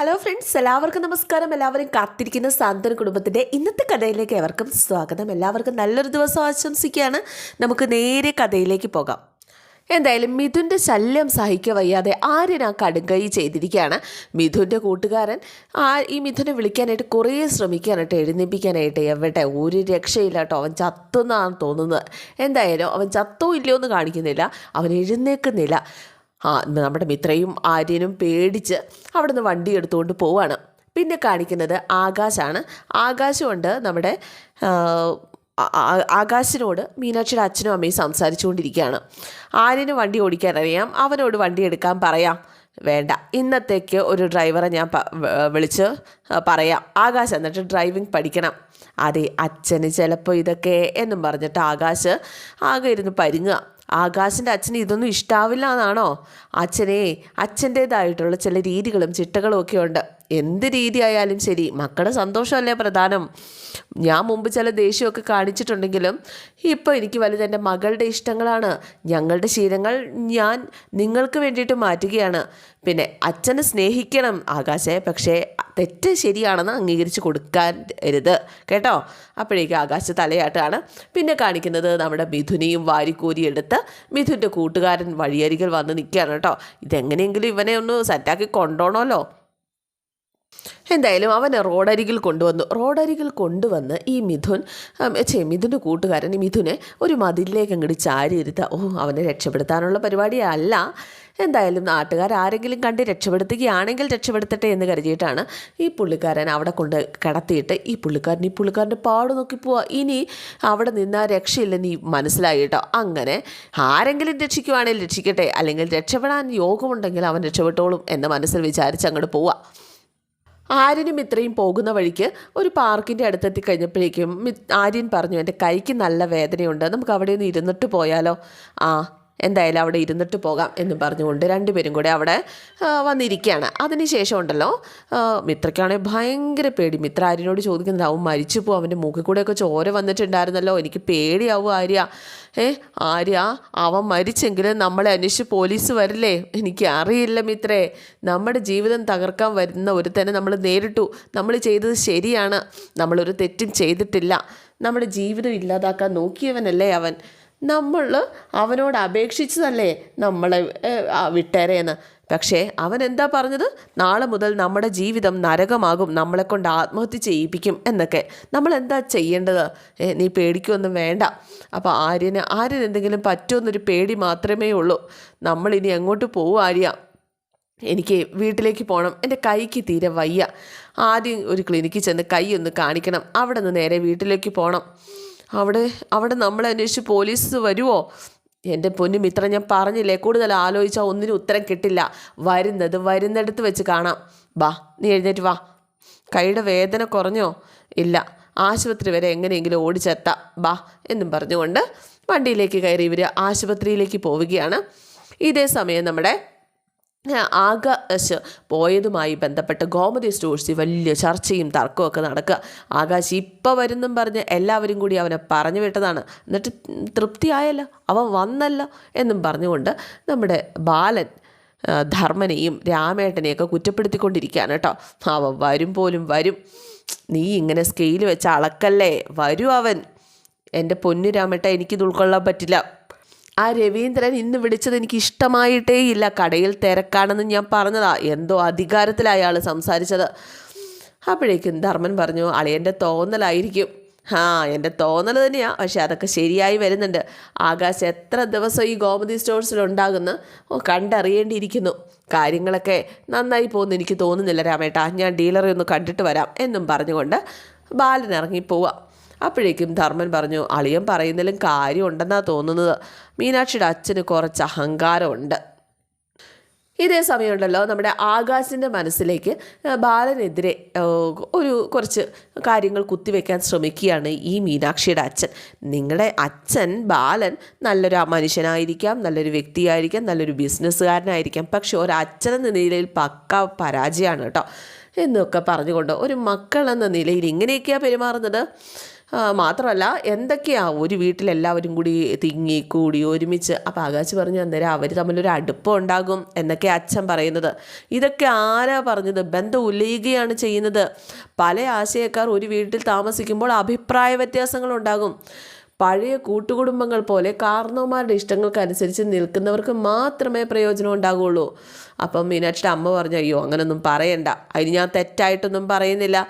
Hello friends എല്ലാവർക്കും നമസ്കാരം. എല്ലാവരും കാത്തിരിക്കുന്ന സാന്ത്വന കുടുംബത്തിന്റെ ഇന്നത്തെ കഥയിലേക്ക് എവർക്കും സ്വാഗതം. എല്ലാവർക്കും നല്ലൊരു ദിവസം ആശംസിക്കുകയാണ്. നമുക്ക് നേരെ കഥയിലേക്ക് പോകാം. എന്തായാലും മിഥുന്റെ ശല്യം സഹിക്കുക വയ്യാതെ ആര്യൻ ആ കടുങ്കൈ ചെയ്തിരിക്കുകയാണ്. മിഥുന്റെ കൂട്ടുകാരൻ ആ ഈ മിഥുനെ വിളിക്കാനായിട്ട് കുറേ ശ്രമിക്കാനായിട്ട് എഴുന്നേപ്പിക്കാനായിട്ട് എവിടെ? ഒരു രക്ഷയില്ല കേട്ടോ. അവൻ ചത്തുന്നാണ് തോന്നുന്നത്. എന്തായാലും അവൻ ചത്തോ ഇല്ലയോ എന്ന് കാണിക്കുന്നില്ല. അവൻ എഴുന്നേൽക്കുന്നില്ല. ആ നമ്മുടെ മിത്രയും ആര്യനും പേടിച്ച് അവിടെ നിന്ന് വണ്ടി എടുത്തുകൊണ്ട് പോവാണ്. പിന്നെ കാണിക്കുന്നത് ആകാശാണ്. ആകാശമുണ്ട് നമ്മുടെ ആകാശിനോട് മീനാക്ഷിയുടെ അച്ഛനും അമ്മയും സംസാരിച്ചുകൊണ്ടിരിക്കുകയാണ്. ആര്യന് വണ്ടി ഓടിക്കാൻ അറിയാം. അവനോട് വണ്ടി എടുക്കാൻ പറയാം. വേണ്ട. ഇന്നത്തേക്ക് ഒരു ഡ്രൈവറെ ഞാൻ വിളിച്ച് പറയാം. ആകാശ് എന്നിട്ട് ഡ്രൈവിംഗ് പഠിക്കണം. അതെ അച്ഛന് ചിലപ്പോൾ ഇതൊക്കെ എന്നും പറഞ്ഞിട്ട് ആകാശ് ആകെ ഇരുന്ന് പരുങ്ങുക. ആകാശിന്റെ അച്ഛന് ഇതൊന്നും ഇഷ്ടാവില്ല എന്നാണോ? അച്ഛനെ അച്ഛന്റേതായിട്ടുള്ള ചില രീതികളും ചിട്ടകളും ഒക്കെ ഉണ്ട്. എന്ത് രീതി ആയാലും ശരി മക്കളുടെ സന്തോഷമല്ലേ പ്രധാനം? ഞാൻ മുമ്പ് ചില ദേഷ്യമൊക്കെ കാണിച്ചിട്ടുണ്ടെങ്കിലും ഇപ്പോൾ എനിക്ക് വലുത് എന്റെ മകളുടെ ഇഷ്ടങ്ങളാണ്. ഞങ്ങളുടെ ശീലങ്ങൾ ഞാൻ നിങ്ങൾക്ക് വേണ്ടിയിട്ട് മാറ്റുകയാണ്. പിന്നെ അച്ഛനെ സ്നേഹിക്കണം ആകാശെ പക്ഷേ തെറ്റ് ശരിയാണെന്ന് അംഗീകരിച്ച് കൊടുക്കാൻ അരുത് കേട്ടോ? അപ്പോഴേക്ക് ആകാശ തലയാട്ടാണ്. പിന്നെ കാണിക്കുന്നത് നമ്മുടെ മിഥുനെയും വാരിക്കോരി എടുത്ത് മിഥുന്റെ കൂട്ടുകാരൻ വഴിയരികിൽ വന്ന് നിൽക്കുകയാണ് കേട്ടോ. ഇതെങ്ങനെയെങ്കിലും ഇവനെ ഒന്ന് സെറ്റാക്കി കൊണ്ടുപോകണമല്ലോ എന്തായാലും അവനെ റോഡരികിൽ കൊണ്ടുവന്നു. റോഡരികിൽ കൊണ്ടുവന്ന് ഈ മിഥുൻ ചേ മിഥുന്റെ കൂട്ടുകാരൻ ഈ മിഥുനെ ഒരു മതിലിലേക്ക് അങ്ങോട്ട് ചാരി ഇരുത്തുക ഓ അവനെ രക്ഷപ്പെടുത്താനുള്ള പരിപാടിയല്ല എന്തായാലും നാട്ടുകാർ ആരെങ്കിലും കണ്ട് രക്ഷപ്പെടുത്തുകയാണെങ്കിൽ രക്ഷപ്പെടുത്തട്ടെ എന്ന് കരുതിയിട്ടാണ് ഈ പുള്ളിക്കാരൻ അവിടെ കൊണ്ട് കിടത്തിയിട്ട് ഈ പുള്ളിക്കാരൻ ഈ പുള്ളിക്കാരന്റെ പാട് നോക്കി പോവാ. ഇനി അവിടെ നിന്നാൽ രക്ഷയില്ല നീ മനസ്സിലായി കേട്ടോ. അങ്ങനെ ആരെങ്കിലും രക്ഷിക്കുവാണെങ്കിൽ രക്ഷിക്കട്ടെ. അല്ലെങ്കിൽ രക്ഷപ്പെടാൻ യോഗമുണ്ടെങ്കിൽ അവൻ രക്ഷപ്പെട്ടോളും എന്ന് മനസ്സിൽ വിചാരിച്ച് അങ്ങോട്ട് പോവാ. ആര്യനും ഇത്രയും പോകുന്ന വഴിക്ക് ഒരു പാർക്കിന്റെ അടുത്തെത്തി കഴിഞ്ഞപ്പോഴേക്കും ആര്യൻ പറഞ്ഞു എന്റെ കൈക്ക് നല്ല വേദനയുണ്ട്. നമുക്ക് അവിടെ ഒന്ന് ഇരുന്നിട്ട് പോയാലോ? ആ എന്തായാലും അവിടെ ഇരുന്നിട്ട് പോകാം എന്ന് പറഞ്ഞുകൊണ്ട് രണ്ടുപേരും കൂടെ അവിടെ വന്നിരിക്കുകയാണ്. അതിനുശേഷം ഉണ്ടല്ലോ മിത്രയ്ക്കാണെങ്കിൽ ഭയങ്കര പേടി. മിത്ര ആര്യനോട് ചോദിക്കുന്നത് അവൻ മരിച്ചു പോകും അവന്റെ മൂക്കിൽ കൂടെയൊക്കെ ചോര വന്നിട്ടുണ്ടായിരുന്നല്ലോ എനിക്ക് പേടിയാവും ആര്യ. ഏ ആര്യ അവൻ മരിച്ചെങ്കിൽ നമ്മളെ അന്വേഷിച്ച് പോലീസ് വരില്ലേ? എനിക്ക് അറിയില്ല മിത്രേ നമ്മുടെ ജീവിതം തകർക്കാൻ വരുന്ന ഒരുത്തനെ നമ്മൾ നേരിട്ടു. നമ്മൾ ചെയ്തത് ശരിയാണ്. നമ്മളൊരു തെറ്റും ചെയ്തിട്ടില്ല. നമ്മുടെ ജീവിതം ഇല്ലാതാക്കാൻ നോക്കിയവനല്ലേ അവൻ. നമ്മൾ അവനോട് അപേക്ഷിച്ചതല്ലേ നമ്മളെ വിട്ടേരേന്ന്. പക്ഷേ അവൻ എന്താ പറഞ്ഞത്? നാളെ മുതൽ നമ്മുടെ ജീവിതം നരകമാകും. നമ്മളെ കൊണ്ട് ആത്മഹത്യ ചെയ്യിപ്പിക്കും എന്നൊക്കെ. നമ്മൾ എന്താ ചെയ്യേണ്ടത് നീ പേടിക്കൊന്നും വേണ്ട. അപ്പോൾ ആര്യന് ആര്യന് എന്തെങ്കിലും പറ്റുമെന്നൊരു പേടി മാത്രമേ ഉള്ളൂ. നമ്മളിനി എങ്ങോട്ട് പോകും ആര്യ? എനിക്ക് വീട്ടിലേക്ക് പോകണം എന്റെ കൈക്ക് തീരെ വയ്യ. ആദ്യം ഒരു ക്ലിനിക്കിൽ ചെന്ന് കൈ ഒന്ന് കാണിക്കണം. അവിടെ നിന്ന് നേരെ വീട്ടിലേക്ക് പോകണം അവിടെ അവിടെ നമ്മളെ അന്വേഷിച്ച് പോലീസ് വരുമോ എന്റെ പൊന്നും ഇത്ര ഞാൻ പറഞ്ഞില്ലേ? കൂടുതൽ ആലോചിച്ചാൽ ഒന്നിനും ഉത്തരം കിട്ടില്ല. വരുന്നത് വരുന്നിടത്ത് വെച്ച് കാണാം. വാ നീ എഴുന്നേറ്റ് വാ. കൈയുടെ വേദന കുറഞ്ഞോ? ഇല്ല. ആശുപത്രി വരെ എങ്ങനെയെങ്കിലും ഓടിച്ചെത്താം. വാ എന്നും പറഞ്ഞുകൊണ്ട് വണ്ടിയിലേക്ക് കയറി ഇവർ ആശുപത്രിയിലേക്ക് പോവുകയാണ്. ഇതേ സമയം നമ്മുടെ ആകാശ് പോയതുമായി ബന്ധപ്പെട്ട് ഗോമതി സ്റ്റോഴ്സി വലിയ ചർച്ചയും തർക്കമൊക്കെ നടക്കുക. ആകാശ് ഇപ്പം വരുന്നും പറഞ്ഞ് എല്ലാവരും കൂടി അവനെ പറഞ്ഞു വിട്ടതാണ്. എന്നിട്ട് തൃപ്തിയായല്ലോ? അവൻ വന്നല്ലോ എന്നും പറഞ്ഞുകൊണ്ട് നമ്മുടെ ബാലൻ ധർമ്മനെയും രാമേട്ടനെയൊക്കെ കുറ്റപ്പെടുത്തിക്കൊണ്ടിരിക്കുകയാണ് കേട്ടോ. അവൻ വരും പോലും വരും. നീ ഇങ്ങനെ സ്കെയിൽ വെച്ച് അളക്കല്ലേ? വരും അവൻ. എന്റെ പൊന്നു രാമേട്ട എനിക്കിത് ഉൾക്കൊള്ളാൻ പറ്റില്ല. ആ രവീന്ദ്രൻ ഇന്ന് വിളിച്ചത് എനിക്ക് ഇഷ്ടമായിട്ടേ ഇല്ല. കടയിൽ തിരക്കാണെന്ന് ഞാൻ പറഞ്ഞതാ. എന്തോ അധികാരത്തിൽ അയാൾ സംസാരിച്ചത്. അപ്പോഴേക്കും ധർമ്മൻ പറഞ്ഞു അളിയന്റെ തോന്നലായിരിക്കും. ആ എന്റെ തോന്നൽ തന്നെയാണ് പക്ഷേ അതൊക്കെ ശരിയായി വരുന്നുണ്ട്. ആകാശ് എത്ര ദിവസം ഈ ഗോമതി സ്റ്റോഴ്സിലുണ്ടാകുന്ന ഓ കണ്ടറിയേണ്ടിയിരിക്കുന്നു. കാര്യങ്ങളൊക്കെ നന്നായി പോകുന്നു എനിക്ക് തോന്നുന്നില്ല രാമേട്ടാ. ഞാൻ ഡീലറെ ഒന്ന് കണ്ടിട്ട് വരാം എന്നും പറഞ്ഞുകൊണ്ട് ബാലൻ ഇറങ്ങി പോവാം അപ്പോഴേക്കും ധർമ്മൻ പറഞ്ഞു അളിയൻ പറയുന്നതിലും കാര്യമുണ്ടെന്നാണ് തോന്നുന്നത്. മീനാക്ഷിയുടെ അച്ഛന് കുറച്ച് അഹങ്കാരമുണ്ട്. ഇതേ സമയമുണ്ടല്ലോ നമ്മുടെ ആകാശിന്റെ മനസ്സിലേക്ക് ബാലനെതിരെ ഒരു കുറച്ച് കാര്യങ്ങൾ കുത്തിവെക്കാൻ ശ്രമിക്കുകയാണ് ഈ മീനാക്ഷിയുടെ അച്ഛൻ. നിങ്ങളുടെ അച്ഛൻ ബാലൻ നല്ലൊരു മനുഷ്യനായിരിക്കാം നല്ലൊരു വ്യക്തിയായിരിക്കാം നല്ലൊരു ബിസിനസ്സുകാരനായിരിക്കാം. പക്ഷെ ഒരു അച്ഛനെന്ന നിലയിൽ പക്ക പരാജയമാണ് കേട്ടോ. എന്നൊക്കെ പറഞ്ഞുകൊണ്ട് ഒരു മക്കളെന്ന നിലയിൽ ഇങ്ങനെയൊക്കെയാണ് പെരുമാറുന്നത്? മാത്രമല്ല എന്തൊക്കെയാ ഒരു വീട്ടിലെല്ലാവരും കൂടി തിങ്ങി കൂടി ഒരുമിച്ച് അപ്പോൾ ആകാശ് പറഞ്ഞു അന്നേരം അവർ തമ്മിലൊരു അടുപ്പം ഉണ്ടാകും എന്നൊക്കെ അച്ഛൻ പറയുന്നത്. ഇതൊക്കെ ആരാ പറഞ്ഞത്? ബന്ധം ഉലയുകയാണ് ചെയ്യുന്നത്. പല ആശയക്കാർ ഒരു വീട്ടിൽ താമസിക്കുമ്പോൾ അഭിപ്രായ വ്യത്യാസങ്ങൾ ഉണ്ടാകും. പഴയ കൂട്ടുകുടുംബങ്ങൾ പോലെ കാർന്നോമാരുടെ ഇഷ്ടങ്ങൾക്കനുസരിച്ച് നിൽക്കുന്നവർക്ക് മാത്രമേ പ്രയോജനം ഉണ്ടാകുള്ളൂ. അപ്പം മീനാക്ഷിയുടെ അമ്മ പറഞ്ഞു അയ്യോ അങ്ങനൊന്നും പറയണ്ട. അതിന് ഞാൻ തെറ്റായിട്ടൊന്നും പറയുന്നില്ല.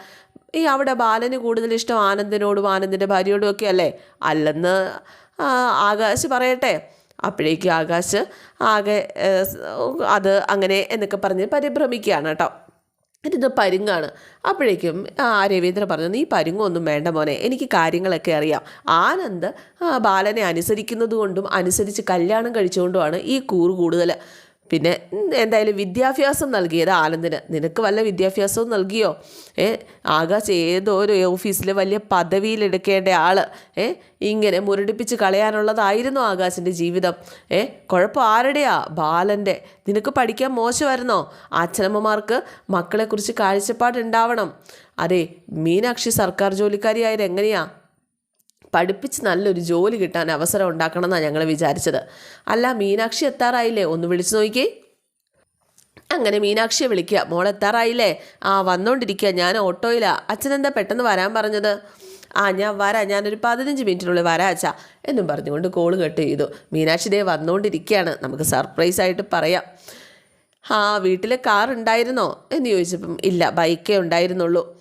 ഈ അവിടെ ബാലന് കൂടുതൽ ഇഷ്ടം ആനന്ദിനോടും ആനന്ദിന്റെ ഭാര്യയോടും ഒക്കെ അല്ലേ? അല്ലെന്ന് ആകാശ് പറയട്ടെ. അപ്പോഴേക്കും ആകാശ് ആകെ അത് അങ്ങനെ എന്നൊക്കെ പറഞ്ഞ് പരിഭ്രമിക്കുകയാണ് കേട്ടോ. ഇത് പരുങ്ങാണ്. അപ്പോഴേക്കും ആ രവീന്ദ്ര പറഞ്ഞു നീ പരുങ്ങൊന്നും വേണ്ട മോനെ. എനിക്ക് കാര്യങ്ങളൊക്കെ അറിയാം. ആനന്ദ് ബാലനെ അനുസരിക്കുന്നത് കൊണ്ടും അനുസരിച്ച് കല്യാണം കഴിച്ചുകൊണ്ടുമാണ് ഈ കൂറ് കൂടുതൽ പിന്നെ എന്തായാലും വിദ്യാഭ്യാസം നൽകിയത് ആനന്ദിന്. നിനക്ക് വല്ല വിദ്യാഭ്യാസവും നൽകിയോ? ഏ? ആകാശ് ഏതോ ഒരു ഓഫീസിൽ വലിയ പദവിയിലെടുക്കേണ്ട ആൾ ഏ? ഇങ്ങനെ മുരടിപ്പിച്ച് കളയാനുള്ളതായിരുന്നു ആകാശിന്റെ ജീവിതം. ഏ? കുഴപ്പം ആരുടെയാ? ബാലന്റെ നിനക്ക് പഠിക്കാൻ മോശമായിരുന്നോ? അച്ഛനമ്മമാർക്ക് മക്കളെക്കുറിച്ച് കാഴ്ചപ്പാടുണ്ടാവണം. അതെ മീനാക്ഷി സർക്കാർ ജോലിക്കാരിയായത് എങ്ങനെയാ പഠിപ്പിച്ച് നല്ലൊരു ജോലി കിട്ടാൻ അവസരം ഉണ്ടാക്കണം എന്നാണ് ഞങ്ങൾ വിചാരിച്ചത്. അല്ല മീനാക്ഷി എത്താറായില്ലേ? ഒന്ന് വിളിച്ചു നോക്കിയേ. അങ്ങനെ മീനാക്ഷിയെ വിളിക്കുക. മോൾ എത്താറായില്ലേ? ആ വന്നോണ്ടിരിക്കുക. ഞാൻ ഓട്ടോയിലാ. അച്ഛനെന്താ പെട്ടെന്ന് വരാൻ പറഞ്ഞത്? ആ ഞാൻ വരാം. ഞാനൊരു പതിനഞ്ച് മിനിറ്റിനുള്ളിൽ വരാം അച്ഛാ. എന്നും പറഞ്ഞുകൊണ്ട് കോൾ കട്ട് ചെയ്തു. മീനാക്ഷി ദേ വന്നുകൊണ്ടിരിക്കുകയാണ് നമുക്ക് സർപ്രൈസ് ആയിട്ട് പറയാം. ആ വീട്ടിൽ കാർ ഉണ്ടായിരുന്നോ? എന്ന് ചോദിച്ചപ്പം ഇല്ല ബൈക്കേ ഉണ്ടായിരുന്നുള്ളൂ.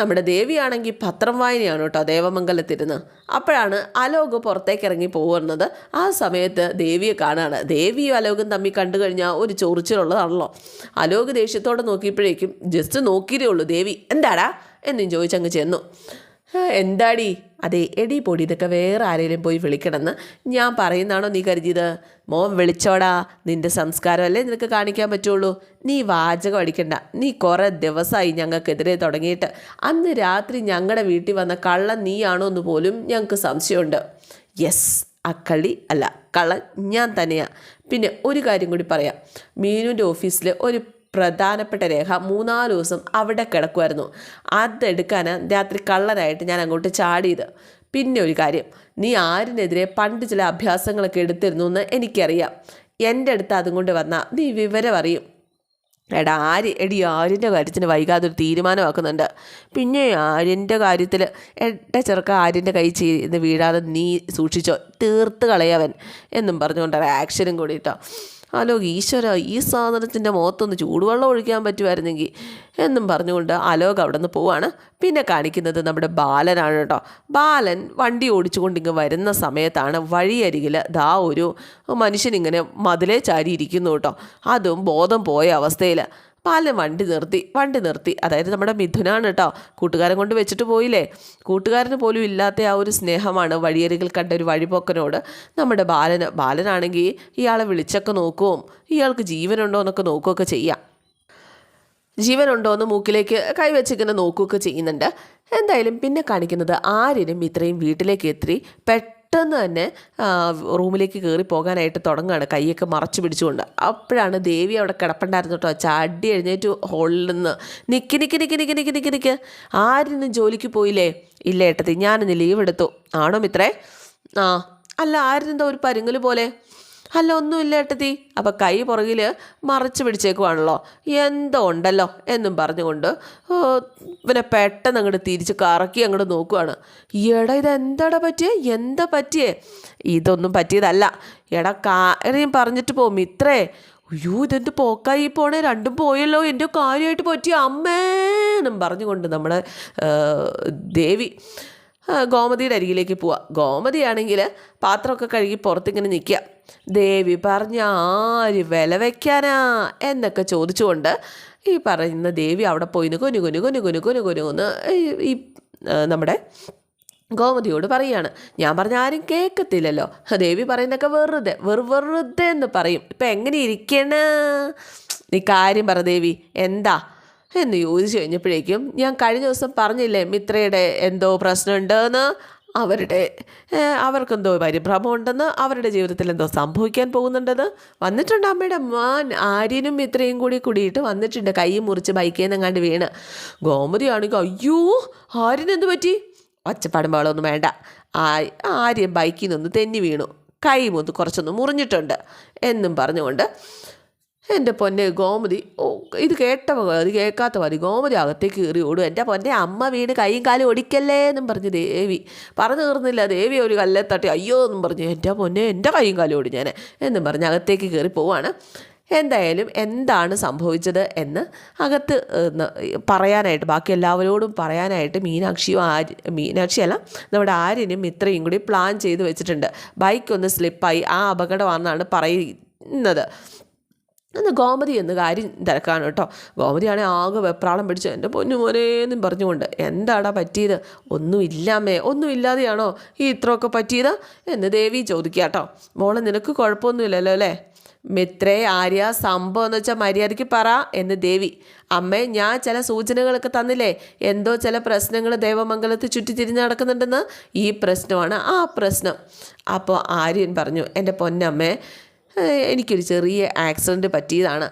നമ്മുടെ ദേവിയാണെങ്കിൽ പത്രം വായനയാണ് കേട്ടോ ദേവമംഗലത്തിരുന്ന്. അപ്പോഴാണ് അലോക് പുറത്തേക്ക് ഇറങ്ങി പോകുന്നത് ആ സമയത്ത് ദേവിയെ കാണാണ്. ദേവിയും അലോകും തമ്മിൽ കണ്ടു കഴിഞ്ഞാൽ ഒരു ചൊറിച്ചിലുള്ളതാണല്ലോ. അലോക് ദേഷ്യത്തോടെ നോക്കിയപ്പോഴേക്കും ജസ്റ്റ് നോക്കിയേ ഉള്ളൂ ദേവി. എന്താടാ? എന്നും ചോദിച്ചങ്ങ് ചെന്നു. "ആ, എന്താടി? അതെ എടി പൊടി ഇതൊക്കെ വേറെ ആരെങ്കിലും പോയി വിളിക്കണമെന്ന് ഞാൻ പറയുന്നതാണോ നീ കരുതിയത്? മോൻ വിളിച്ചോടാ നിന്റെ സംസ്കാരമല്ലേ നിനക്ക് കാണിക്കാൻ പറ്റുള്ളൂ? നീ വാചകം അടിക്കണ്ട. നീ കുറേ ദിവസമായി ഞങ്ങൾക്കെതിരെ തുടങ്ങിയിട്ട് അന്ന് രാത്രി ഞങ്ങളുടെ വീട്ടിൽ വന്ന കള്ളൻ നീയാണോ എന്ന് പോലും ഞങ്ങൾക്ക് സംശയമുണ്ട്. യെസ് ആ കളി അല്ല കള്ളൻ ഞാൻ തന്നെയാണ് പിന്നെ ഒരു കാര്യം കൂടി പറയാം. മീനുവിന്റെ ഓഫീസിൽ ഒരു പ്രധാനപ്പെട്ട രേഖ മൂന്നാൽ ദിവസം അവിടെ കിടക്കുമായിരുന്നു അതെടുക്കാൻ രാത്രി കള്ളനായിട്ട് ഞാൻ അങ്ങോട്ട് ചാടിയത്. പിന്നെ ഒരു കാര്യം നീ ആരിനെതിരെ പണ്ട് ചില അഭ്യാസങ്ങളൊക്കെ എടുത്തിരുന്നു എന്ന് എനിക്കറിയാം. എന്റെ അടുത്ത് അതും കൊണ്ട് വന്നാൽ നീ വിവരം അറിയും. എടാ ആര് എടി ആര്യന്റെ കാര്യത്തിന് വൈകാതെ ഒരു തീരുമാനമാക്കുന്നുണ്ട്. പിന്നെ ആര്യന്റെ കാര്യത്തിൽ എട്ട ചെറുക്ക ആര്യന്റെ കൈ ചെയ്ത് വീഴാതെ നീ സൂക്ഷിച്ചോ? തീർത്ത് കളയവൻ എന്നും പറഞ്ഞുകൊണ്ട് ഒരു ആക്ഷനും കൂടി കേട്ടോ. ഹലോ ഈശ്വര ഈ സാധനത്തിന്റെ മുഖത്തൊന്ന് ചൂടുവെള്ളം ഒഴിക്കാൻ പറ്റുമായിരുന്നെങ്കിൽ എന്നും പറഞ്ഞുകൊണ്ട് അലോക് അവിടെ നിന്ന് പോവാണ്. പിന്നെ കാണിക്കുന്നത് നമ്മുടെ ബാലനാണ് കേട്ടോ. ബാലൻ വണ്ടി ഓടിച്ചുകൊണ്ട് ഇങ്ങ് വരുന്ന സമയത്താണ് വഴിയരികിൽ ദാ ഒരു മനുഷ്യനിങ്ങനെ മതിലേ ചാരി ഇരിക്കുന്നു കേട്ടോ. അതും ബോധം പോയ അവസ്ഥയിൽ ബാലൻ വണ്ടി നിർത്തി വണ്ടി നിർത്തി. അതായത് നമ്മുടെ മിഥുനാണ് കേട്ടോ കൂട്ടുകാരൻ കൊണ്ട് വെച്ചിട്ട് പോയില്ലേ? കൂട്ടുകാരന് പോലും ഇല്ലാത്ത ആ ഒരു സ്നേഹമാണ് വഴിയരികിൽ കണ്ട ഒരു വഴിപോക്കനോട് നമ്മുടെ ബാലന്. ബാലനാണെങ്കിൽ ഇയാളെ വിളിച്ചൊക്കെ നോക്കുകയും ഇയാൾക്ക് ജീവനുണ്ടോ എന്നൊക്കെ നോക്കുകയൊക്കെ ചെയ്യാം. ജീവനുണ്ടോ എന്ന് മൂക്കിലേക്ക് കൈവച്ചിങ്ങനെ നോക്കുകയൊക്കെ ചെയ്യുന്നുണ്ട്. എന്തായാലും പിന്നെ കാണിക്കുന്നത് ആരിനും ഇത്രയും വീട്ടിലേക്ക് എത്തി തന്നെ ആ, റൂമിലേക്ക് കയറി പോകാനായിട്ട് തുടങ്ങുകയാണ്. കൈയൊക്കെ മറച്ചു പിടിച്ചുകൊണ്ട്. അപ്പോഴാണ് ദേവി അവിടെ കിടപ്പുണ്ടായിരുന്നു കേട്ടോ. ചാടി എഴുന്നേറ്റ് ഹോളിൽ നിന്ന് നിക്ക് നിക്ക് നിക്ക് നിക്ക് നിക്ക് നിക്ക് നിക്ക്. ആര്യനും ജോലിക്ക് പോയില്ലേ? ഇല്ല ഏട്ടത്തി ഞാനിന്ന് ലീവ് എടുത്തു. ആണോ മിത്രേ? ആ അല്ല ആര്യനെന്താ ഒരു പരുങ്ങൽ പോലെ? അല്ല ഒന്നുമില്ല ഏട്ടത്തി. അപ്പം കൈ പുറകിൽ മറച്ചു പിടിച്ചേക്കുവാണല്ലോ. എന്തോ ഉണ്ടല്ലോ എന്നും പറഞ്ഞുകൊണ്ട് പിന്നെ പെട്ടെന്ന് അങ്ങോട്ട് തിരിച്ച് കറക്കി അങ്ങോട്ട് നോക്കുവാണ്. എടാ ഇത് എന്താടാ പറ്റിയേ? എന്താ പറ്റിയേ? ഇതൊന്നും പറ്റിയതല്ല. എടാ കാര്യം പറഞ്ഞിട്ട് പോകും ഇത്രേ. അയ്യോ ഇതെന്ത് പോക്കായി പോണേ? രണ്ടും പോയല്ലോ. എന്റെ കാര്യമായിട്ട് പറ്റിയ അമ്മേന്നും പറഞ്ഞുകൊണ്ട് നമ്മുടെ ദേവി ഗോമതിയുടെ അരികിലേക്ക് പോവാം. ഗോമതിയാണെങ്കിൽ പാത്രമൊക്കെ കഴുകി പുറത്തിങ്ങനെ നിൽക്കുക. ദേവി പറഞ്ഞ ആര് വില വയ്ക്കാനാ എന്നൊക്കെ ചോദിച്ചുകൊണ്ട് ഈ പറയുന്ന ദേവി അവിടെ പോയി കൊനു കൊനു കൊനു കൊനു കൊനു കൊനു എന്ന് ഈ- നമ്മുടെ ഗോമതിയോട് പറയാണ് ഞാൻ പറഞ്ഞ ആരും കേൾക്കത്തില്ലല്ലോ. ദേവി പറയുന്നൊക്കെ വെറുതെ വെറു വെറുതെ എന്ന് പറയും. ഇപ്പം എങ്ങനെ ഇരിക്കണ? നീ കാര്യം പറ ദേവി. എന്താ? എന്ന് ചോദിച്ചു കഴിഞ്ഞപ്പോഴേക്കും ഞാൻ കഴിഞ്ഞ ദിവസം പറഞ്ഞില്ലേ മിത്രയുടെ എന്തോ പ്രശ്നമുണ്ടെന്ന്? അവരുടെ അവർക്കെന്തോ പരിഭ്രമം ഉണ്ടെന്ന് അവരുടെ ജീവിതത്തിൽ എന്തോ സംഭവിക്കാൻ പോകുന്നുണ്ടെന്ന്? വന്നിട്ടുണ്ട് അമ്മയുടെ മാൻ ആര്യനും ഇത്രയും കൂടി കൂടിയിട്ട് വന്നിട്ടുണ്ട്. കൈ മുറിച്ച് ബൈക്കിൽ നിന്നെങ്ങാണ്ട് വീണ്. ഗോമതി ആണെങ്കിൽ അയ്യോ ആര്യനെന്ത് പറ്റി? ഒച്ചപ്പാടും ബഹളമൊന്നും വേണ്ട. ആ ആര്യം ബൈക്കിൽ നിന്ന് തെന്നി വീണു. കൈ മുന്ന് കുറച്ചൊന്ന് മുറിഞ്ഞിട്ടുണ്ട് എന്നും പറഞ്ഞുകൊണ്ട് എന്റെ പൊന്നെ ഗോമതി ഓ ഇത് കേട്ട മതി കേൾക്കാത്ത മതി ഗോമതി അകത്തേക്ക് കയറി ഓടും. എന്റെ പൊന്നെ അമ്മ വീണ് കൈയും കാലും ഒടിക്കല്ലേ എന്നും പറഞ്ഞ് ദേവി. പറഞ്ഞു തീർന്നില്ല. ദേവി ഒരു കല്ലെ തട്ടി അയ്യോ എന്നും പറഞ്ഞു എന്റെ പൊന്നെ എന്റെ കൈയും കാലും ഓടി ഞാൻ എന്നും പറഞ്ഞ് അകത്തേക്ക് കയറി പോവാണ്. എന്തായാലും എന്താണ് സംഭവിച്ചത് എന്ന് അകത്ത് പറയാനായിട്ട് ബാക്കി എല്ലാവരോടും പറയാനായിട്ട് മീനാക്ഷിയും ആര്യ മീനാക്ഷിയല്ല നമ്മുടെ ആര്യനും ഇത്രയും കൂടി പ്ലാൻ ചെയ്ത് വെച്ചിട്ടുണ്ട്. ബൈക്ക് ഒന്ന് സ്ലിപ്പായി. ആ അപകടമാണെന്നാണ് പറയുന്നത്. എന്ന് ഗോമതി എന്ന് കാര്യം തിരക്കാണ് കേട്ടോ. ഗോമതിയാണെ ആകെ വെപ്രാളം പിടിച്ച് എന്റെ പൊന്നു മോനേന്നും പറഞ്ഞുകൊണ്ട് എന്താടാ പറ്റിയത്? ഒന്നുമില്ലാമേ ഒന്നുമില്ലാതെയാണോ ഈ ഇത്രയൊക്കെ പറ്റിയത്? എന്ന് ദേവി ചോദിക്കുക കേട്ടോ. മോളെ നിനക്ക് കുഴപ്പമൊന്നുമില്ലല്ലോ അല്ലേ? മിത്രേ ആര്യ സംഭവം എന്ന് വെച്ചാൽ മര്യാദയ്ക്ക് പറ എന്ന് ദേവി. അമ്മേ ഞാൻ ചില സൂചനകളൊക്കെ തന്നില്ലേ? എന്തോ ചില പ്രശ്നങ്ങൾ ദേവമംഗലത്ത് ചുറ്റി തിരിഞ്ഞ് നടക്കുന്നുണ്ടെന്ന്? ഈ പ്രശ്നമാണ് ആ പ്രശ്നം. അപ്പോൾ ആര്യൻ പറഞ്ഞു എന്റെ പൊന്നമ്മേ എനിക്കൊരു ചെറിയ ആക്സിഡന്റ് പറ്റിയതാണ്.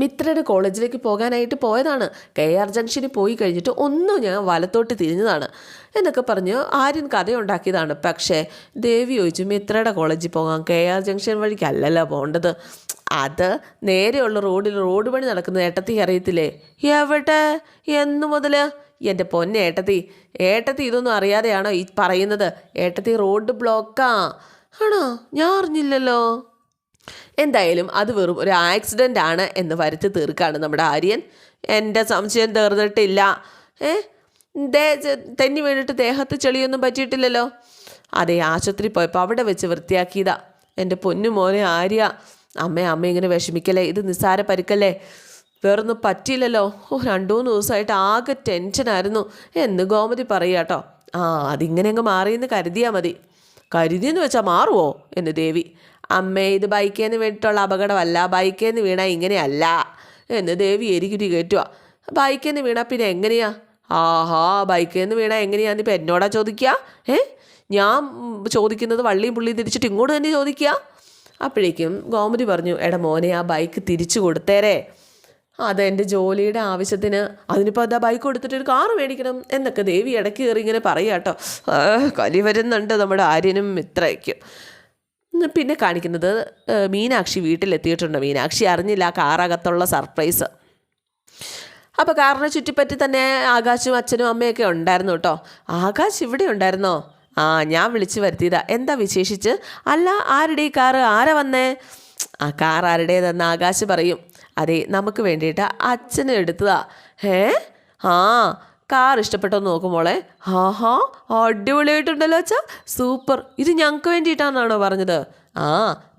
മിത്രയുടെ കോളേജിലേക്ക് പോകാനായിട്ട് പോയതാണ്. കെ ആർ ജംഗ്ഷനിൽ പോയി കഴിഞ്ഞിട്ട് ഒന്നും ഞാൻ വലത്തോട്ട് തിരിഞ്ഞതാണ്. എന്നൊക്കെ പറഞ്ഞ് ആര്യൻ കഥയുണ്ടാക്കിയതാണ്. പക്ഷേ ദേവി ചോദിച്ചു മിത്രയുടെ കോളേജിൽ പോകാം. കെ ആർ ജംഗ്ഷൻ വഴിക്കല്ലല്ലോ പോകേണ്ടത്. അത് നേരെയുള്ള റോഡിൽ റോഡ് പണി നടക്കുന്ന ഏട്ടത്തി അറിയത്തില്ലേ? എവിടെ? എന്നു മുതൽ എന്റെ പൊന്നേട്ടത്തി ഏട്ടത്തി ഇതൊന്നും അറിയാതെയാണോ ഈ പറയുന്നത്? ഏട്ടത്തി റോഡ് ബ്ലോക്കാ. ആണോ? ഞാൻ അറിഞ്ഞില്ലല്ലോ. എന്തായാലും അത് വെറും ഒരു ആക്സിഡന്റ് ആണ് എന്ന് വരുത്തി തീർക്കാണ് നമ്മുടെ ആര്യൻ. എന്റെ സംശയം തീർന്നിട്ടില്ല. ഏ? തെന്നി വീണിട്ട് ദേഹത്ത് ചെളിയൊന്നും പറ്റിയിട്ടില്ലല്ലോ. അതെ ആശുപത്രി പോയപ്പോൾ അവിടെ വെച്ച് വൃത്തിയാക്കിയതാ. എന്റെ പൊന്നു മോനെ ആര്യ. അമ്മ അമ്മ ഇങ്ങനെ വിഷമിക്കല്ലേ? ഇത് നിസ്സാര പരിക്കല്ലേ? വേറൊന്നും പറ്റിയില്ലല്ലോ. ഓ രണ്ടു മൂന്ന് ദിവസമായിട്ട് ആകെ ടെൻഷനായിരുന്നു എന്ന് ഗോമതി പറയാട്ടോ ആ അതിങ്ങനെ അങ്ങ് മാറിയെന്ന് കരുതിയാൽ മതി. കരുതിയെന്ന് വെച്ചാൽ മാറുമോ എന്ന് ദേവി. അമ്മേ ഇത് ബൈക്കിൽ നിന്ന് വീണിട്ടുള്ള അപകടമല്ല. ബൈക്കിൽ നിന്ന് വീണാൽ ഇങ്ങനെയല്ല. എന്ന് ദേവി എരികുരി കയറ്റുക ബൈക്കിൽ നിന്ന് വീണാൽ പിന്നെ എങ്ങനെയാ? ആഹാ ബൈക്കിൽ നിന്ന് വീണാൽ എങ്ങനെയാന്ന് ഇപ്പം എന്നോടാ ചോദിക്കുക ഏ? ഞാൻ ചോദിക്കുന്നത് വള്ളിയും പുള്ളിയും തിരിച്ചിട്ട് ഇങ്ങോട്ട് തന്നെ ചോദിക്കുക അപ്പോഴേക്കും ഗോമതി പറഞ്ഞു എടാ മോനെ ആ ബൈക്ക് തിരിച്ചു കൊടുത്തേരേ. അത് എന്റെ ജോലിയുടെ ആവശ്യത്തിന് അതിനിപ്പോൾ അതാ ബൈക്ക് കൊടുത്തിട്ട് ഒരു കാറ് മേടിക്കണം എന്നൊക്കെ ദേവി ഇടയ്ക്ക് കയറി ഇങ്ങനെ പറയുക കേട്ടോ. കലി വരുന്നുണ്ട് നമ്മുടെ ആര്യനും മിത്രയ്ക്കും. പിന്നെ കാണിക്കുന്നത് മീനാക്ഷി വീട്ടിലെത്തിയിട്ടുണ്ട്. മീനാക്ഷി അറിഞ്ഞില്ല കാറകത്തുള്ള സർപ്രൈസ് അപ്പോൾ കാറിനെ ചുറ്റിപ്പറ്റി തന്നെ ആകാശും അച്ഛനും അമ്മയൊക്കെ ഉണ്ടായിരുന്നു കേട്ടോ. ആകാശ് ഇവിടെ ഉണ്ടായിരുന്നോ? ആ ഞാൻ വിളിച്ചു വരുത്തിയതാ. എന്താ വിശേഷിച്ച്? അല്ല ആരുടെ ഈ കാറ് ആരാ വന്നേ? ആ കാർ ആരുടേതെന്ന് ആകാശ് പറയും. അതെ നമുക്ക് വേണ്ടിയിട്ട് അച്ഛന് എടുത്തതാ. ഏ ആ കാർ ഇഷ്ടപ്പെട്ടോ നോക്കും മോളെ. ആഹാ അടിപൊളിയായിട്ടുണ്ടല്ലോ അച്ഛാ. സൂപ്പർ. ഇത് ഞങ്ങൾക്ക് വേണ്ടിയിട്ടാണെന്നാണോ പറഞ്ഞത്? ആ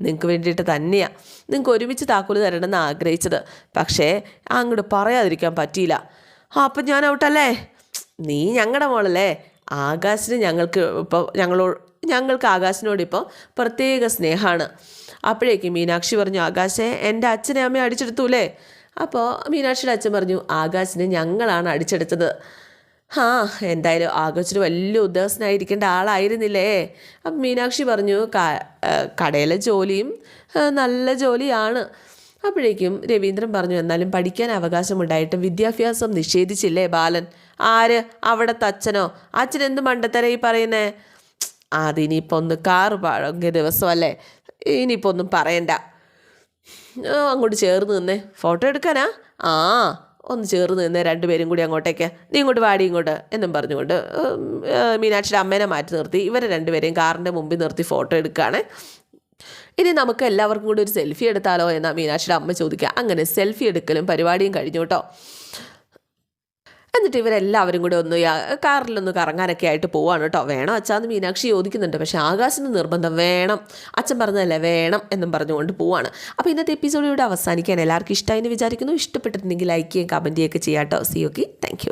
നിങ്ങൾക്ക് വേണ്ടിയിട്ട് തന്നെയാ. നിങ്ങൾക്ക് ഒരുമിച്ച് താക്കോൽ തരണമെന്ന് ആഗ്രഹിച്ചത്. പക്ഷേ അങ്ങോട്ട് പറയാതിരിക്കാൻ പറ്റിയില്ല. അപ്പം ഞാൻ ഔട്ടല്ലേ? നീ ഞങ്ങളുടെ മോളല്ലേ? ആകാശിന് ഞങ്ങൾക്ക് ഇപ്പോൾ ഞങ്ങളോ ഞങ്ങൾക്ക് ആകാശിനോട് ഇപ്പോൾ പ്രത്യേക സ്നേഹമാണ്. അപ്പോഴേക്കും മീനാക്ഷി പറഞ്ഞു ആകാശെ എന്റെ അച്ഛനെ അമ്മയെ അടിച്ചെടുത്തൂലേ? അപ്പോൾ മീനാക്ഷിയുടെ അച്ഛൻ പറഞ്ഞു ആകാശിനെ ഞങ്ങളാണ് അടിച്ചെടുത്തത്. ആ എന്തായാലും ആകാശിന് വലിയ ഉദ്യോഗസ്ഥനായിരിക്കേണ്ട ആളായിരുന്നില്ലേ? അപ്പം മീനാക്ഷി പറഞ്ഞു കടയിലെ ജോലിയും നല്ല ജോലിയാണ്. അപ്പോഴേക്കും രവീന്ദ്രൻ പറഞ്ഞു എന്നാലും പഠിക്കാൻ അവകാശമുണ്ടായിട്ട് വിദ്യാഭ്യാസം നിഷേധിച്ചില്ലേ ബാലൻ? ആര്? അവിടത്തെ അച്ഛനോ? അച്ഛൻ എന്ത് മണ്ടത്തര ഈ പറയുന്നേ? അതിനിപ്പോൾ ഒന്ന് കാറ് പഴകിയ ദിവസമല്ലേ? ഇനിയിപ്പോൾ ഒന്നും പറയണ്ട അങ്ങോട്ട് ചേർന്ന് നിന്നേ. ഫോട്ടോ എടുക്കാനാ? ആ ഒന്ന് ചേർന്ന് നിന്നേ രണ്ടുപേരും കൂടി അങ്ങോട്ടേക്ക്. നീ ഇങ്ങോട്ട് വാടി ഇങ്ങോട്ട് എന്നും പറഞ്ഞുകൊണ്ട് മീനാക്ഷിയുടെ അമ്മേനെ മാറ്റി നിർത്തി. ഇവരെ രണ്ടുപേരെയും കാറിന്റെ മുമ്പിൽ നിർത്തി ഫോട്ടോ എടുക്കുകയാണ്. ഇനി നമുക്ക് എല്ലാവർക്കും കൂടി ഒരു സെൽഫി എടുത്താലോ എന്നാ മീനാക്ഷിയുടെ അമ്മ ചോദിക്കുക. അങ്ങനെ സെൽഫി എടുക്കലും പരിപാടിയും കഴിഞ്ഞു കേട്ടോ. എന്നിട്ട് ഇവരെല്ലാവരും കൂടെ ഒന്ന് കാറിലൊന്ന് കറങ്ങാനൊക്കെ ആയിട്ട് പോവാണ് കേട്ടോ. വേണം അച്ഛാന്ന് മീനാക്ഷി ചോദിക്കുന്നുണ്ട്. പക്ഷേ ആകാശിന് നിർബന്ധം വേണം. അച്ഛൻ പറഞ്ഞതല്ലേ വേണം എന്നും പറഞ്ഞുകൊണ്ട് പോവാണ്. അപ്പോൾ ഇന്നത്തെ എപ്പിസോഡ് ഇവിടെ അവസാനിക്കാൻ എല്ലാവർക്കും ഇഷ്ടമായി എന്ന് വിചാരിക്കുന്നു. ഇഷ്ടപ്പെട്ടിട്ടുണ്ടെങ്കിൽ ലൈക്ക് ചെയ്യുകയും കമന്റ് ചെയ്യുകയൊക്കെ ചെയ്യാം കേട്ടോ. C okay thank